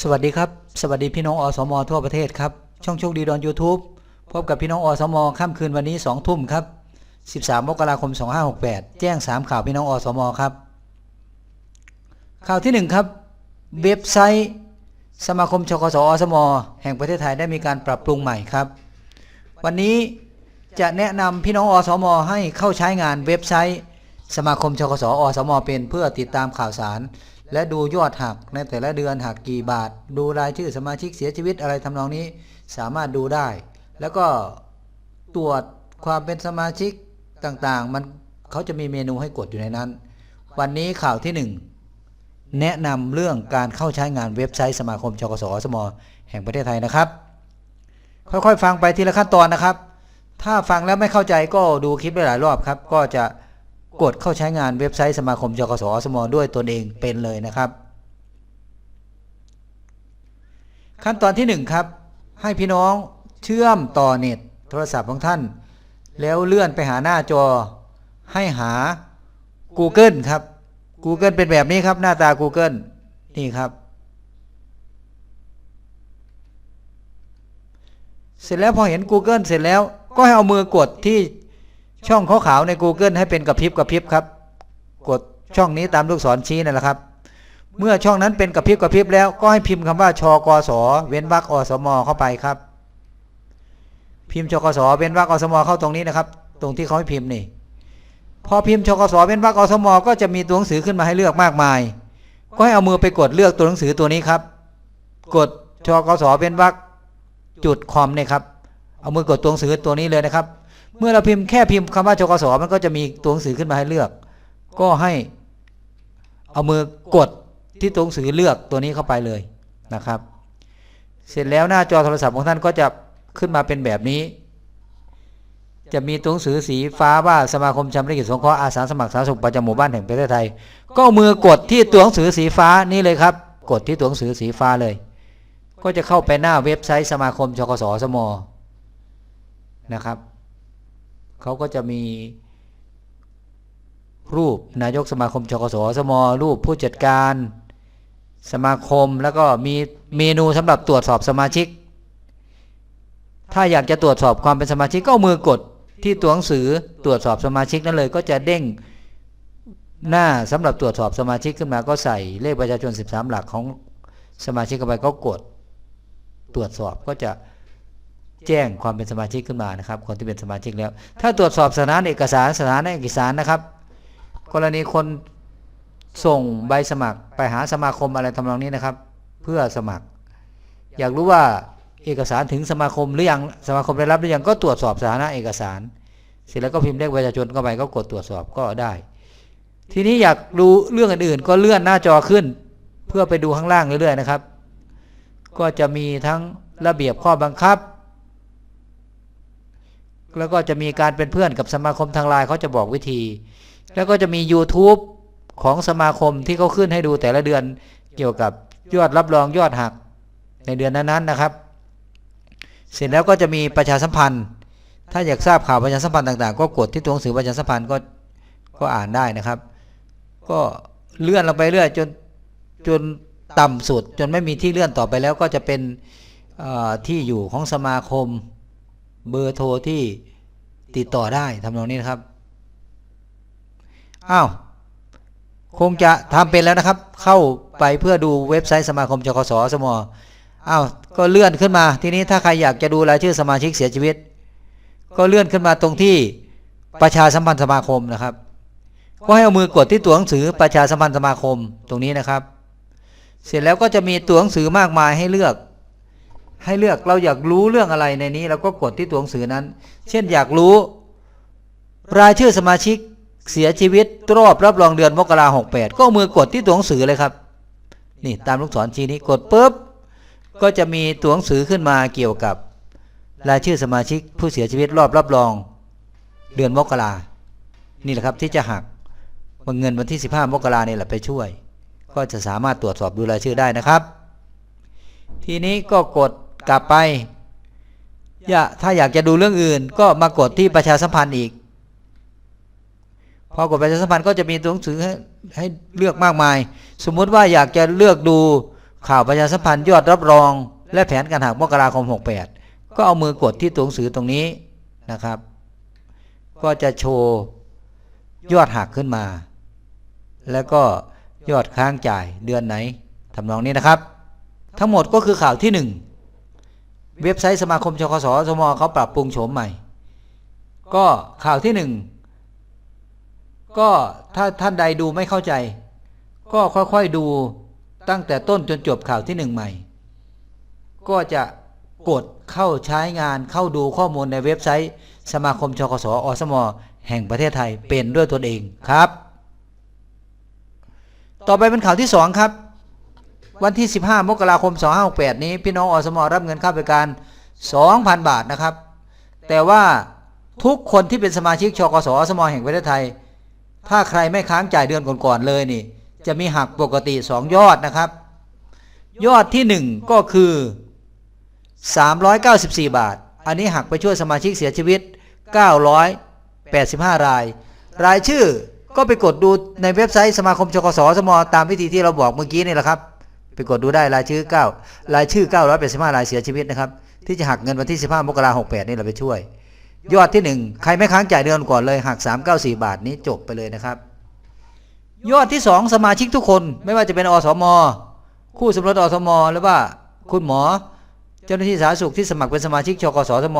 สวัสดีครับ สวัสดีพี่น้องอสมทั่วประเทศครับ ช่องโชคดีดอน YouTube พบกับพี่น้องอสมค่ำคืนวันนี้ 2 ทุ่มครับ 13 มกราคม 2568 แจ้ง 3 ข่าวพี่น้องอสมครับ ข่าวที่ 1 ครับ เว็บไซต์ สมาคมชกสอสม แห่งประเทศไทยได้มีการปรับปรุงใหม่ครับ วันนี้จะแนะนำพี่น้องอสม ให้เข้าใช้งานเว็บไซต์ สมาคมชกสอสม เป็นเพื่อติดตามข่าวสาร และดูยอดหักในแต่ละเดือนหักกี่บาท ดูรายชื่อสมาชิกเสียชีวิตอะไรทำนองนี้สามารถดูได้ แล้วก็ตรวจความเป็นสมาชิกต่างๆ มันเขาจะมีเมนูให้กดอยู่ในนั้น วันนี้ข่าวที่หนึ่งแนะนำเรื่องการเข้าใช้งานเว็บไซต์สมาคมชกสสม แห่งประเทศไทยนะครับ ค่อยๆ ฟังไปทีละขั้นตอนนะครับ ถ้าฟังแล้วไม่เข้าใจก็ดูคลิปได้หลายรอบครับ ก็จะ กดเข้าใช้งานเว็บไซต์สมาคมจกสอสมด้วยตนเองเป็นเลยนะครับ ขั้นตอนที่ 1 ครับ ให้พี่น้องเชื่อมต่อเน็ตโทรศัพท์ของท่าน แล้วเลื่อนไปหาหน้าจอให้หา Google ครับ Google เป็นแบบนี้ครับหน้าตา Google นี่ครับ เสร็จแล้วพอเห็น Google เสร็จแล้วก็ให้เอามือกดที่ ช่องขาวๆใน Google ให้เป็นกระพริบกระพริบครับ กดช่องนี้ตามลูกศรชี้นั่นแหละครับ เมื่อช่องนั้นเป็นกระพริบกระพริบแล้วก็ให้พิมพ์คำว่าชกสเว้นวรรคอสมเข้าไปครับ พิมพ์ชกสเว้นวรรคอสมเข้าตรงนี้นะครับ ตรงที่เขาให้พิมพ์นี่ พอพิมพ์ชกสเว้นวรรคอสมก็จะมีตัวหนังสือขึ้นมาให้เลือกมากมาย ก็ให้เอามือไปกดเลือกตัวหนังสือตัวนี้ครับ กดชกสเว้นวรรคจุดคอมเนี่ยครับ เอามือกดตัวหนังสือตัวนี้เลยนะครับ เมื่อเราพิมพ์แค่พิมพ์คำว่าจกสมันก็จะมีตัวหนังสือขึ้นมาให้เลือก ก็ให้เอามือกดที่ตัวหนังสือเลือกตัวนี้เข้าไปเลยนะครับ เสร็จแล้วหน้าจอโทรศัพท์ของท่านก็จะขึ้นมาเป็นแบบนี้ จะมีตัวหนังสือสีฟ้าว่าสมาคมชำระกิจสงเคราะห์อาสาสมัครสาธารณสุขประจำหมู่บ้านแห่งประเทศไทย ก็เอามือกดที่ตัวหนังสือสีฟ้านี่เลยครับ กดที่ตัวหนังสือสีฟ้าเลย ก็จะเข้าไปหน้าเว็บไซต์สมาคมชกสสมนะครับ เขาก็จะมีรูปนายกสมาคมชกสสมรูปผู้จัดการสมาคมแล้วก็มีเมนูสำหรับตรวจสอบสมาชิก ถ้าอยากจะตรวจสอบความเป็นสมาชิกก็เอามือกดที่ตัวหนังสือตรวจสอบสมาชิกนั่นเลยก็จะเด้งหน้าสำหรับตรวจสอบสมาชิกขึ้นมาก็ใส่เลขประชาชน 13 หลักของสมาชิกเข้าไปก็กดตรวจสอบก็จะ แจ้งความเป็นสมาชิกขึ้นมานะครับ คนที่เป็นสมาชิกแล้ว ถ้าตรวจสอบสถานเอกสารสถานเอกสารนะครับ กรณีคนส่งใบสมัครไปหาสมาคมอะไรทำนองนี้นะครับ เพื่อสมัคร อยากรู้ว่าเอกสารถึงสมาคมหรือยังสมาคมได้รับหรือยังก็ตรวจสอบสถานะเอกสาร เสร็จแล้วก็พิมพ์เลขประชาชนเข้าไปก็กดตรวจสอบก็ได้ ทีนี้อยากดูเรื่องอื่นๆ ก็เลื่อนหน้าจอขึ้น เพื่อไปดูข้างล่างเรื่อยๆนะครับ ก็จะมีทั้งระเบียบข้อบังคับ แล้วก็จะมีการเป็นเพื่อนกับสมาคมทางไลน์เขาจะบอกวิธี แล้วก็จะมี YouTube ของสมาคมที่เขาขึ้นให้ดูแต่ละเดือนเกี่ยวกับยอดรับรองยอดหักในเดือนนั้นๆนะครับ เสร็จแล้วก็จะมีประชาสัมพันธ์ ถ้าอยากทราบข่าวประชาสัมพันธ์ต่างๆ ก็กดที่ตัวหนังสือประชาสัมพันธ์ก็ก็อ่านได้นะครับ ก็เลื่อนลงไปเรื่อยจนจนต่ำสุด จนไม่มีที่เลื่อนต่อไปแล้วก็จะเป็นที่อยู่ของสมาคม เบอร์โทรที่ติดต่อได้ทำนองนี้นะครับ อ้าว คงจะทำเป็นแล้วนะครับ เข้าไปเพื่อดูเว็บไซต์สมาคมจกสสมอ้าวก็เลื่อนขึ้นมาทีนี้ถ้าใครอยากจะดูรายชื่อสมาชิกเสียชีวิต ก็เลื่อนขึ้นมาตรงที่ประชาสัมพันธ์สมาคมนะครับ ก็ให้เอามือกดที่ตัวหนังสือประชาสัมพันธ์สมาคมตรงนี้นะครับ เสร็จแล้วก็จะมีตัวหนังสือมากมายให้เลือก ให้เลือกเราอยากรู้เรื่องอะไรในนี้เราก็กดที่ตัวหนังสือนั้น เช่นอยากรู้ รายชื่อสมาชิกเสียชีวิตรอบรับรองเดือนมกราหกแปดก็มือกดที่ตัวหนังสือเลยครับ นี่ตามลูกศรชี้นี้กดปุ๊บก็จะมีตัวหนังสือขึ้นมาเกี่ยวกับ รายชื่อสมาชิกผู้เสียชีวิตรอบรับรอง เดือนมกรานี่แหละครับที่จะหักเงินวันที่ 15 มกราเนี่ยแหละไปช่วย ก็จะสามารถตรวจสอบดูรายชื่อได้นะครับ ทีนี้ก็กด กลับไปอย่าถ้าอยากจะดูเรื่องอื่น ก็มากดที่ประชาสัมพันธ์อีก พอกดประชาสัมพันธ์ก็จะมีตัวหนังสือให้ให้เลือกมากมาย สมมุติว่าอยากจะเลือกดูข่าวประชาสัมพันธ์ยอดรับรอง และแผนการหักมกราคม 68 ก็เอามือกดที่ตัวหนังสือตรงนี้นะครับ ก็จะโชว์ยอดหักขึ้นมา แล้วก็ยอดค้างจ่ายเดือนไหนทำนองนี้นะครับ ทั้งหมดก็คือข่าวที่ 1 เว็บไซต์สมาคมชคสสมเขาปรับปรุงโฉมใหม่ ก็ข่าวที่หนึ่งก็ถ้าท่านใดดูไม่เข้าใจ ก็ค่อยๆดูตั้งแต่ต้นจนจบข่าวที่หนึ่งใหม่ ก็จะกดเข้าใช้งานเข้าดูข้อมูลในเว็บไซต์ สมาคมชคสอสม แห่งประเทศไทยเป็นด้วยตนเองครับ ต่อไปเป็นข่าวที่สองครับ วันที่ 15 มกราคม 2568 นี้ พี่น้องอสมรับเงินค่าบริการ 2,000 บาทนะครับ แต่ว่าทุกคนที่เป็นสมาชิกชกสอสมแห่งประเทศไทย ถ้าใครไม่ค้างจ่ายเดือนก่อนๆเลยนี่ จะมีหักปกติ 2 ยอดนะครับ ยอดที่ 1 ก็คือ 394 บาท อันนี้หักไปช่วยสมาชิกเสียชีวิต 985 ราย รายชื่อก็ไปกดดูในเว็บไซต์สมาคมชกสสมตามวิธีที่เราบอกเมื่อกี้นี่แหละครับ ไปกดดูได้รายชื่อ9รายชื่อ985รายเสียชีวิตนะครับ ที่จะหักเงินวันที่ 15 มกราคม68 นี่เราไปช่วย ยอดที่ 1 ใครไม่ค้างจ่ายเดือนก่อนเลยหัก 394 บาทนี้จบไปเลยนะครับ ยอดที่ 2 สมาชิกทุกคนไม่ว่าจะเป็นอสม คู่สมรสอสม หรือว่าคุณหมอ เจ้าหน้าที่สาธารณสุขที่สมัครเป็นสมาชิกชกสสม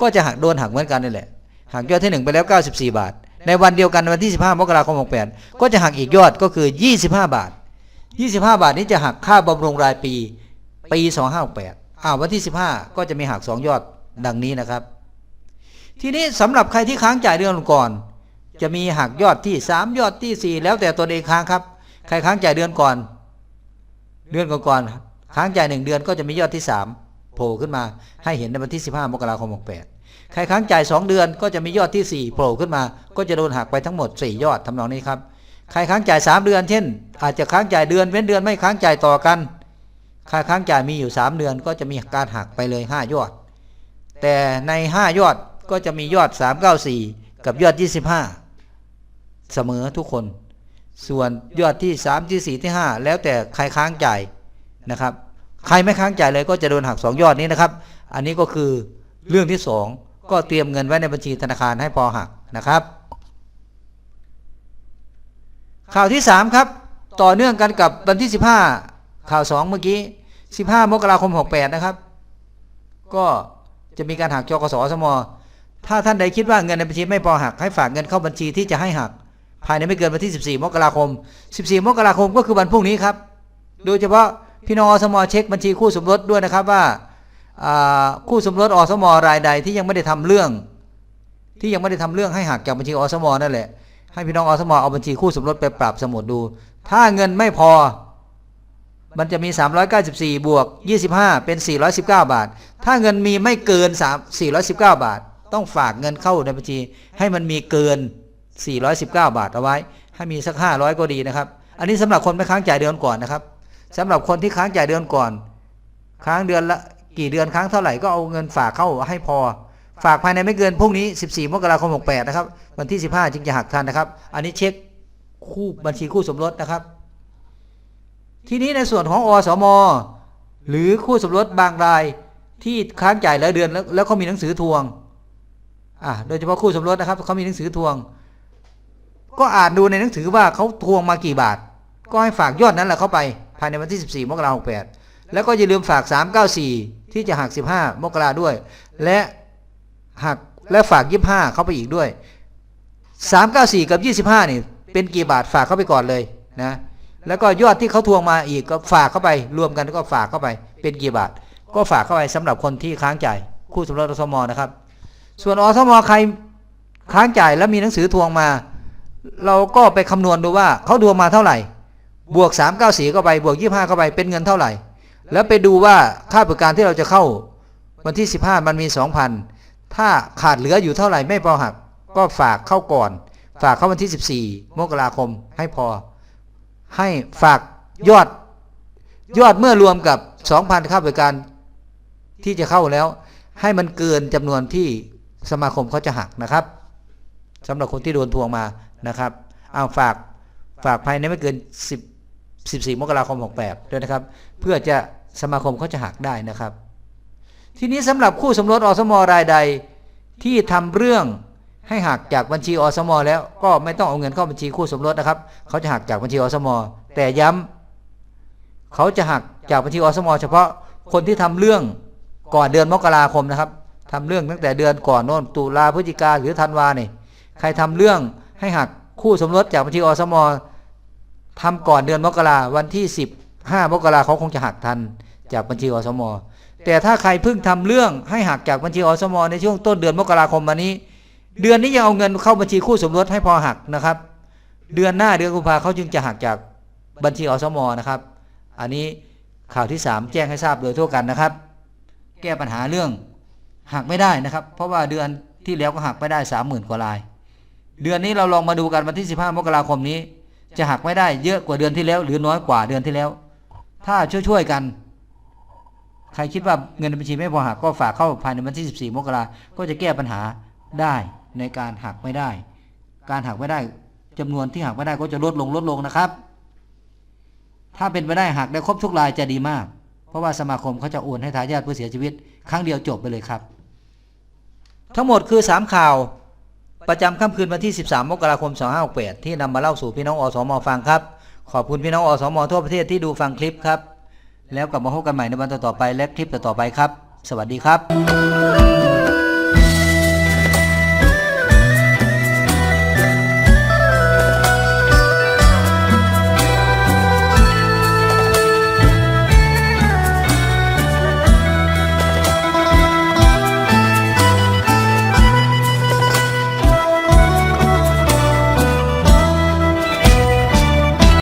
ก็จะหักโดนหักเหมือนกันนี่แหละหักยอดที่ 1 ไปแล้ว 94 บาท ในวันเดียวกันวันที่ 15 มกราคม 68 ก็จะหักอีกยอดก็คือ 25 บาท 25 บาทนี้จะหักค่าบำรุงรายปี ปี 2568อ่าวันที่ 15 ก็จะมีหัก 2 ยอดดังนี้นะครับ ทีนี้สำหรับใครที่ค้างจ่ายเดือนก่อน จะมีหักยอดที่ 3 ยอดที่ 4 แล้วแต่ตนเองค้างครับ ใครค้างจ่ายเดือนก่อน เดือนก่อนๆค้างจ่าย 1 เดือนก็จะมียอดที่ 3 โผล่ขึ้นมาให้เห็นในวันที่ 15 มกราคม 68ใครค้างจ่าย 2 เดือนก็จะมียอดที่4โผล่ขึ้นมา ก็จะโดนหักไปทั้งหมด 4 ยอดทำนองนี้ครับ ใครค้างจ่าย 3 เดือน เช่น อาจจะค้างจ่ายเดือนเว้นเดือนไม่ค้างจ่ายต่อกัน ค่าค้างจ่ายมีอยู่ 3 เดือนก็จะมีการหักไปเลย 5 ยอด แต่ใน 5 ยอดก็จะมียอด 394 กับยอด 25 เสมอทุกคน ส่วนยอดที่ 3 ที่ 4 ที่ 5 แล้วแต่ใครค้างจ่ายนะครับ ใครไม่ค้างจ่ายเลยก็จะโดนหัก 2 ยอดนี้นะครับ อันนี้ก็คือเรื่องที่ 2 ก็เตรียมเงินไว้ในบัญชีธนาคารให้พอหักนะครับ ข่าวที่3ครับ ต่อเนื่องกันกับวันที่15ข่าว2เมื่อกี้15มกราคม68นะครับ ก็จะมีการหักจกสสมถ้าท่านใดคิดว่าเงินในบัญชีไม่พอหักให้ฝากเงินเข้าบัญชีที่จะให้หัก ภายในไม่เกินวันที่ 14 มกราคม 14 มกราคมก็คือวันพรุ่งนี้ครับ โดยเฉพาะพี่น้องอสมเช็คบัญชีคู่สมรสด้วยนะครับว่าคู่สมรสอสมรายใดที่ยังไม่ได้ทำเรื่อง ที่ยังไม่ได้ทำเรื่องให้หักจากบัญชีอสมนั่นแหละ ให้พี่น้องอสมอเอาบัญชีคู่สมรสไปปรับสมุดดู ถ้าเงินไม่พอ มันจะมี 394 บวก 25 เป็น 419 บาท ถ้าเงินมีไม่เกิน3 419 บาท ต้องฝากเงินเข้าในบัญชี ให้มันมีเกิน 419 บาทเอาไว้ ให้มีสัก 500 ก็ดีนะครับ อันนี้สำหรับคนไม่ค้างจ่ายเดือนก่อนนะครับสำหรับคนที่ค้างจ่ายเดือนก่อน ค้างเดือนละกี่เดือนค้างเท่าไหร่ก็เอาเงินฝากเข้าให้พอ ฝากภายในไม่เกินพรุ่งนี้ 14 มกราคม 68 นะครับ วันที่ 15 จึงจะหักทันนะครับ อันนี้เช็คคู่บัญชีคู่สมรสนะครับ ทีนี้ในส่วนของอสม หรือคู่สมรสบางรายที่ค้างจ่ายหลายเดือนแล้วแล้วเขามีหนังสือทวง อ่า โดยเฉพาะคู่สมรสนะครับเขามีหนังสือทวง ก็อ่านดูในหนังสือว่าเขาทวงมากี่บาท ก็ให้ฝากยอดนั้นแหละเข้าไป ภายในวันที่ 14 มกราคม 68 แล้วก็อย่าลืมฝาก 394 ที่จะหัก 15 มกราด้วย และ หักและฝาก25เข้าไปอีกด้วย394กับ25นี่ เป็นกี่บาทฝากเข้าไปก่อนเลยนะ แล้วก็ยอดที่เขาทวงมาอีกก็ฝากเข้าไป รวมกันก็ฝากเข้าไป เป็นกี่บาท ก็ฝากเข้าไปสำหรับคนที่ค้างจ่ายคู่สมรสอสมนะครับ ส่วนอสมใครค้างจ่ายแล้วมีหนังสือทวงมา เราก็ไปคำนวณดูว่าเขาทวงมาเท่าไหร่ บวก394เข้าไปบวก25เข้าไปเป็นเงินเท่าไหร่ แล้วไปดูว่าค่าบริการที่เราจะเข้าวันที่15มันมี2,000 ถ้าขาดเหลืออยู่เท่าไหร่ไม่พอหัก ก็ฝากเข้าก่อน ฝากเข้าวันที่ 14 มกราคมให้พอ ให้ฝากยอด ยอดเมื่อรวมกับ 2,000ค่าบริการที่จะเข้าแล้ว ให้มันเกินจำนวนที่สมาคมเขาจะหักนะครับสำหรับคนที่โดนทวงมานะครับ เอาฝากฝากภายในไม่เกิน 10 14 มกราคม68ด้วยนะครับ เพื่อจะสมาคมเขาจะหักได้นะครับ ทีนี้สำหรับคู่สมรสอสมรายใด ที่ทำเรื่องให้หักจากบัญชีอสมแล้วก็ไม่ต้องเอาเงินเข้าบัญชีคู่สมรสนะครับ เขาจะหักจากบัญชีอสม แต่ย้ำเขาจะหักจากบัญชีอสม เฉพาะคนที่ทำเรื่องก่อนเดือนมกราคมนะครับทำเรื่องตั้งแต่เดือนก่อนโน่นตุลาพฤศจิกาหรือธันวาเนี่ยใครทำเรื่องให้หักคู่สมรสจากบัญชีอสมทำก่อนเดือนมกราวันที่ 15 มกราเขาคงจะหักทันจากบัญชีอสม แต่ถ้าใครเพิ่งทำเรื่องให้หักจากบัญชีอสมในช่วงต้นเดือนมกราคมมานี้ เดือนนี้ยังเอาเงินเข้าบัญชีคู่สมรสให้พอหักนะครับ เดือนหน้าเดือนกุมภาเขาจึงจะหักจากบัญชีอสมนะครับ อันนี้ข่าวที่ 3 แจ้งให้ทราบโดยทั่วกันนะครับ แก้ปัญหาเรื่องหักไม่ได้นะครับ เพราะว่าเดือนที่แล้วก็หักไม่ได้ 30,000 กว่าราย เดือนนี้เราลองมาดูกันวันที่ 15 มกราคมนี้ จะหักไม่ได้เยอะกว่าเดือนที่แล้ว หรือน้อยกว่าเดือนที่แล้ว ถ้าช่วยๆกัน ใครคิดว่าเงินในบัญชีไม่พอหักก็ฝากเข้าภายในวันที่ 14 มกราก็จะแก้ปัญหาได้ในการหักไม่ได้ การหักไม่ได้จำนวนที่หักไม่ได้ก็จะลดลงลดลงนะครับ ถ้าเป็นไปได้หักได้ครบทุกรายจะดีมาก เพราะว่าสมาคมเขาจะโอนให้ทายาทผู้เสียชีวิต ครั้งเดียวจบไปเลยครับ ทั้งหมดคือ 3 ข่าว ประจำค่ำคืนวันที่ 13 มกราคม 2568 ที่นำมาเล่าสู่พี่น้องอสมฟังครับ ขอบคุณพี่น้องอสมทั่วประเทศที่ดูฟังคลิปครับ แล้วกลับมาพบกันใหม่ในวันต่อๆไปและคลิปต่อๆไปครับ สวัสดีครับ